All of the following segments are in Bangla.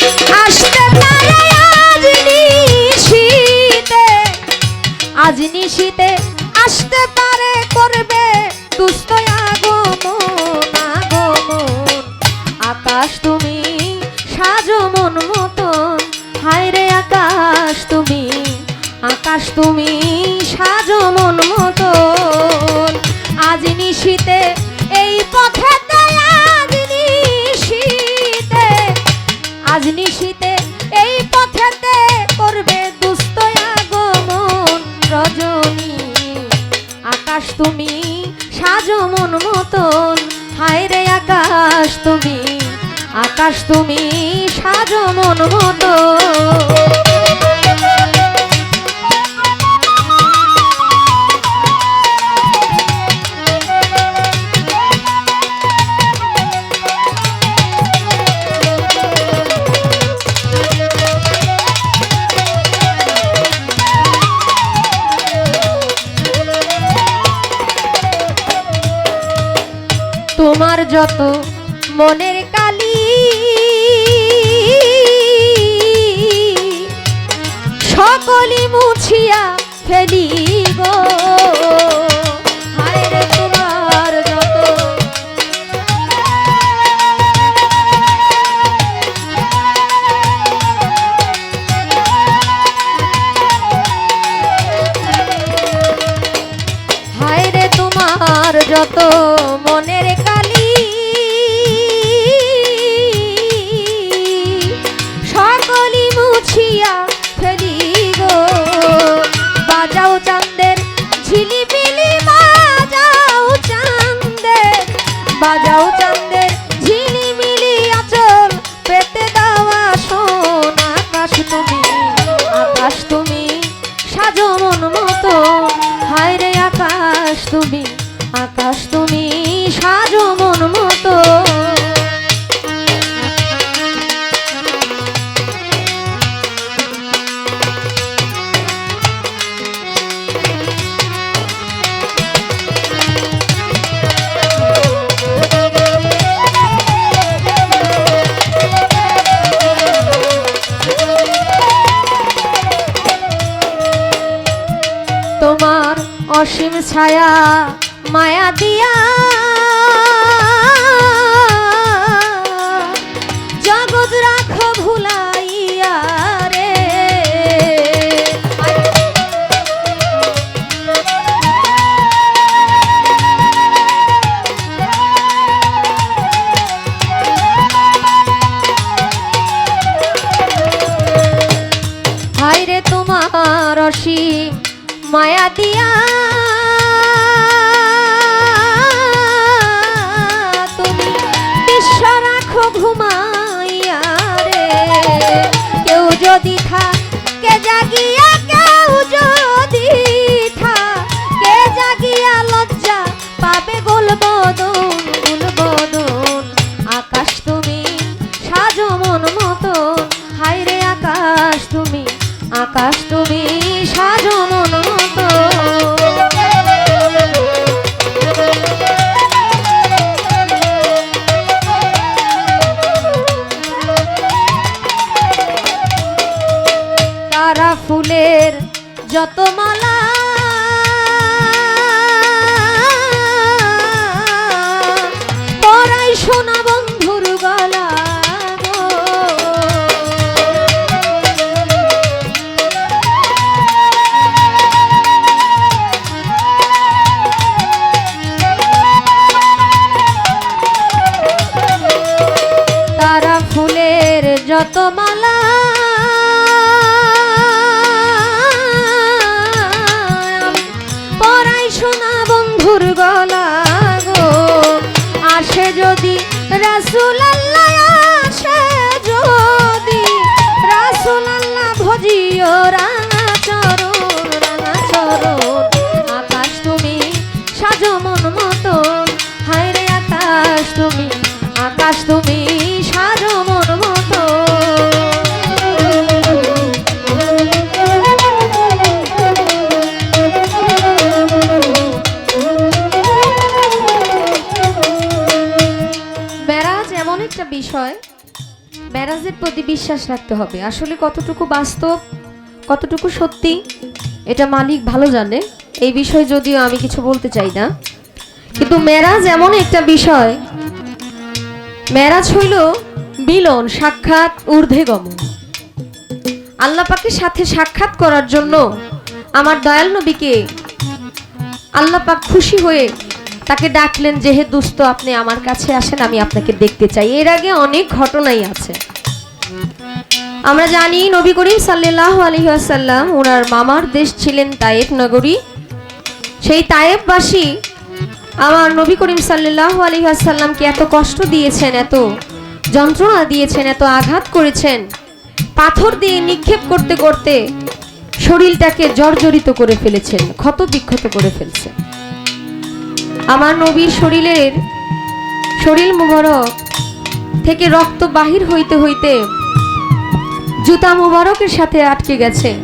Ah! আকাশ তুমি সাজো মন মতো। তোমার যত মনের সকলি মুছিয়া ফেলিব। দাস তুমি সাজো মন মতো। তোমার অসীম ছায়া মায়া দিয়া যদি থাকে জাগিয়া কেউ যদি থাকে জাগিয়া লজ্জা পাবে গোলবদ বিশ্বাস রাখতে হবে। আসলে কতটুকু বাস্তব, কতটুকু সত্যি, এটা মালিক ভালো জানে। এই বিষয়ে যদিও আমি কিছু বলতে চাই না। কিন্তু মেরাজ এমন একটা বিষয়, মেরাজ হইল মিলন, সাক্ষাৎ, ঊর্ধ্বে গমন। আল্লাহ পাকের সাথে সাক্ষাৎ করার জন্য আমার দয়াল নবীকে আল্লাহ পাক খুশি হয়ে তাকে ডাকলেন যে দুস্থ আপনি আমার কাছে আসেন, আমি আপনাকে দেখতে চাই। এর আগে অনেক ঘটনাই আছে। আমরা জানি নবী করিম সাল্লাহ আলহিহাসাল্লাম ওনার মামার দেশ ছিলেন তায়েব নগরী। সেই তায়েববাসী আমার নবী করিম সাল্লাহ আলহিহাসাল্লামকে এত কষ্ট দিয়েছেন, এত যন্ত্রণা দিয়েছেন, এত আঘাত করেছেন, পাথর দিয়ে নিক্ষেপ করতে করতে শরীরটাকে জর্জরিত করে ফেলেছেন ক্ষত বিক্ষত করে ফেলছেন। আমার নবীর শরীরের শরীর মুবারক থেকে রক্ত বাহির হইতে হইতে জুতা মুবারকের সাথে আটকে গেছে।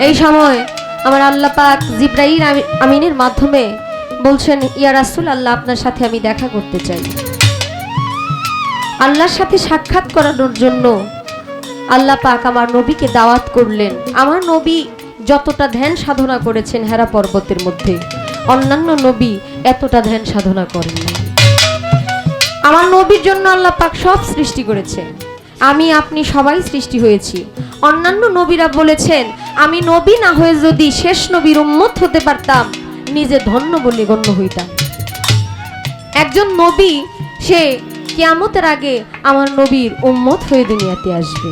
এই সময় আমার আল্লাহ পাক জিব্রাইল আমি- আমিনের মাধ্যমে বলছেন, ইয়া রাসূল আল্লাহ, আপনার সাথে আমি দেখা করতে চাই। আল্লাহর সাথে সাক্ষাৎ করানোর জন্য আল্লাহ পাক আমার নবীকে দাওয়াত করলেন। আমার নবী যতটা ধ্যান সাধনা করেছেন হেরা পর্বতের মধ্যে, অন্যান্য নবী এতটা ধ্যান সাধনা করেন আমার নবীর জন্য আল্লাহ পাক সব সৃষ্টি করেছেন আমি আপনি সবাই সৃষ্টি হয়েছি। অন্যান্য নবীরা বলেছেন, আমি নবী না হয়ে যদি শেষ নবীর উম্মত হতে পারতাম, নিজে ধন্য বলে গণ্য হইতাম। একজন নবী, সে কিয়ামতের আগে আমার নবীর উম্মত হয়ে দুনিয়াতে আসবে।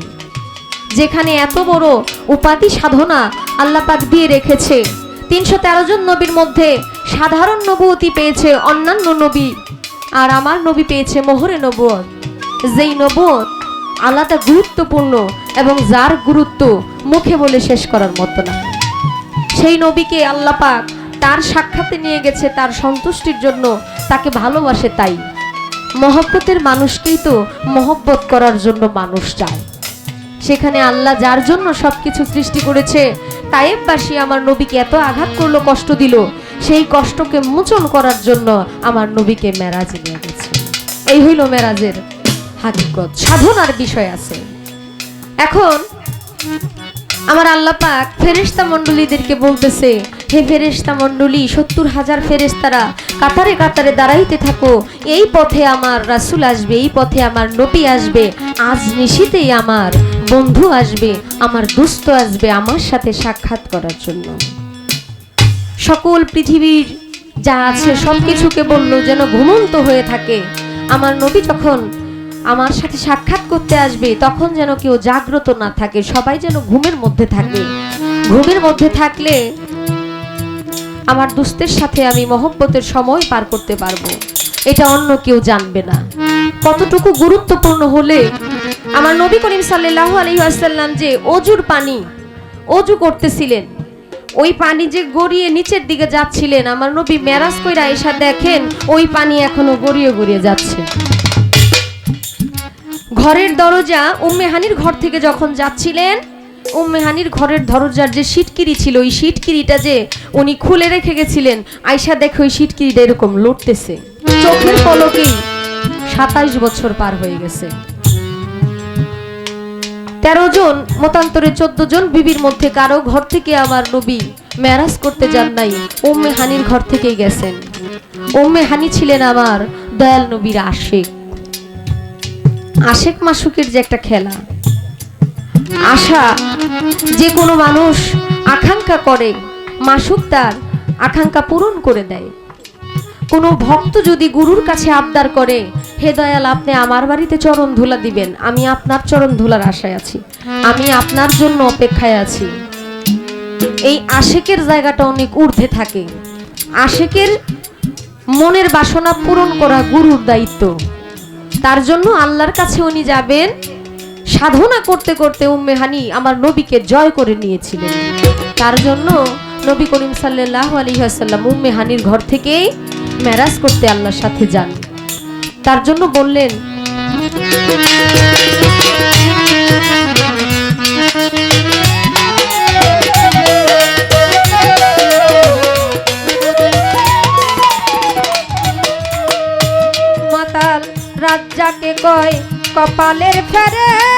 যেখানে এত বড় উপাধি সাধনা আল্লাহ পাক দিয়ে রেখেছে। তিনশো তেরো জন নবীর মধ্যে সাধারণ নবুয়তি পেয়েছে অন্যান্য নবী, আর আমার নবী পেয়েছে মোহরে নবুয়ত যেই নবুয়ত আলাদা গুরুত্বপূর্ণ এবং যার গুরুত্ব মুখে বলে শেষ করার মতো না। সেই নবীকে আল্লাপাক তার সাক্ষাতে নিয়ে গেছে, তার সন্তুষ্টির জন্য তাকে ভালোবাসে তাই। মহব্বতের মানুষকেই তো মহব্বত করার জন্য মানুষ চায়। সেখানে আল্লাহ যার জন্য সবকিছু সৃষ্টি করেছে, তায়েববাসী আমার নবীকে এত আঘাত করল, কষ্ট দিল, সেই কষ্টকে মোচন করার জন্য আমার নবীকে মেরাজে নিয়ে গেছে। এই হইল মেরাজের হাকিকত সাধনার বিষয় আছে। এখন আমার আল্লাহ পাক ফেরেশতা মণ্ডলীদেরকে বলতেছে, হে ফেরেশতা মণ্ডলী, সত্তর হাজার ফেরেশতারা কাতারে কাতারে দাঁড়াইতে থাকো। এই পথে আমার রাসূল আসবে, এই পথে আমার নবী আসবে। আজ নিশিতেই আমার বন্ধু আসবে, আমার দুস্থ আসবে আমার সাথে সাক্ষাৎ করার জন্য। সকল পৃথিবীর যা আছে সব কিছুকে বলল যেন ঘুমন্ত হয়ে থাকে। আমার নবী যখন আমার সাথে সাক্ষাৎ করতে আসবে, তখন যেন কেউ জাগ্রত না থাকে, সবাই যেন ঘুমের মধ্যে থাকে। ঘুমের মধ্যে থাকলে আমার দুস্তের সাথে আমি মহব্বতের সময় পার করতে পারব। এটা অন্য কেউ জানবে না। কতটুকু গুরুত্বপূর্ণ হলে আমার নবী করিম সাল্লাল্লাহু আলাইহি ওয়াসাল্লাম যে অজুর পানি, অজু করতেছিলেন, ওই পানি যে গড়িয়ে নিচের দিকে যাচ্ছিলেন, আমার নবী মেরাজ কইরা এসা দেখেন, ওই পানি এখনও গড়িয়ে গড়িয়ে যাচ্ছে। ঘরের দরজা উম্মে হানির ঘর থেকে যখন যাচ্ছিলেন, উম্মে হানির ঘরের দরজার যে সিটকিরি ছিল, ওই সিটকিরিটা যে উনি খুলে রেখে গেছিলেন আয়সা দেখে ওই সিটকিরিটা এরকম লড়তেছে চোখের পলকেই সাতাইশ বছর পার হয়ে গেছে। তেরো জন, মতান্তরে চোদ্দ জন বিবির মধ্যে কারও ঘর থেকে আমার নবী ম্যারাজ করতে যান নাই, উম্মে হানির ঘর থেকেই গেছেন। উম্মে হানি ছিলেন আমার দয়াল নবীর আশেক। আশেক মাসুকের যে একটা খেলা। আশা যে কোনো মানুষ আকাঙ্ক্ষা করে, মাসুক তার আকাঙ্ক্ষা পূরণ করে দেয়। কোনো ভক্ত যদি গুরুর কাছে আবদার করে, হে দয়াল, আপনি আমার বাড়িতে চরণ ধুলা দিবেন, আমি আপনার চরণ ধুলার আশায় আছি, আমি আপনার জন্য অপেক্ষায় আছি। এই আশেকের জায়গাটা অনেক ঊর্ধ্বে থাকে। আশেকের মনের বাসনা পূরণ করা গুরুর দায়িত্ব। তার জন্য আল্লাহর কাছে উনি যাবেন সাধনা করতে করতে উম্মে হানি আমার নবীকে জয় করে নিয়েছিলেন। তার জন্য নবী করিম সাল্লাহ আলাইহি ওয়াসাল্লাম উম্মে হানির ঘর থেকেই ম্যারাজ করতে আল্লাহর সাথে যান। তার জন্য বললেন কয় কপালের ফেরে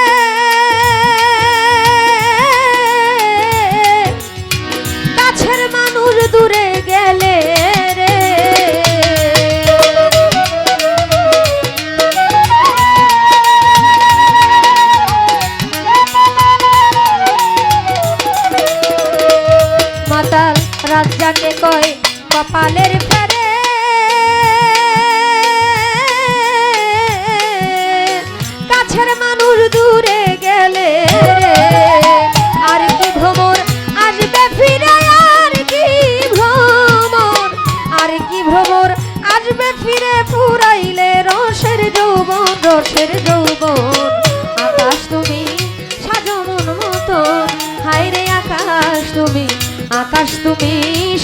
রসের যৌবন রসের যৌবন। আকাশ তুমি সাজমন মতন হাই রে আকাশ তুমি আকাশ তুমি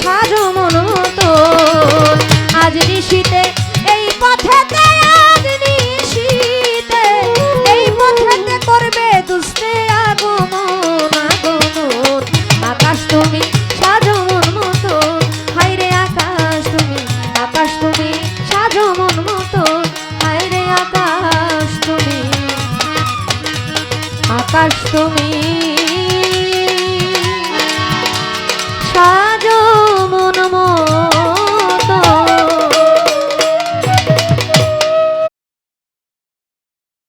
সাজমন মতন আজ নিশিতে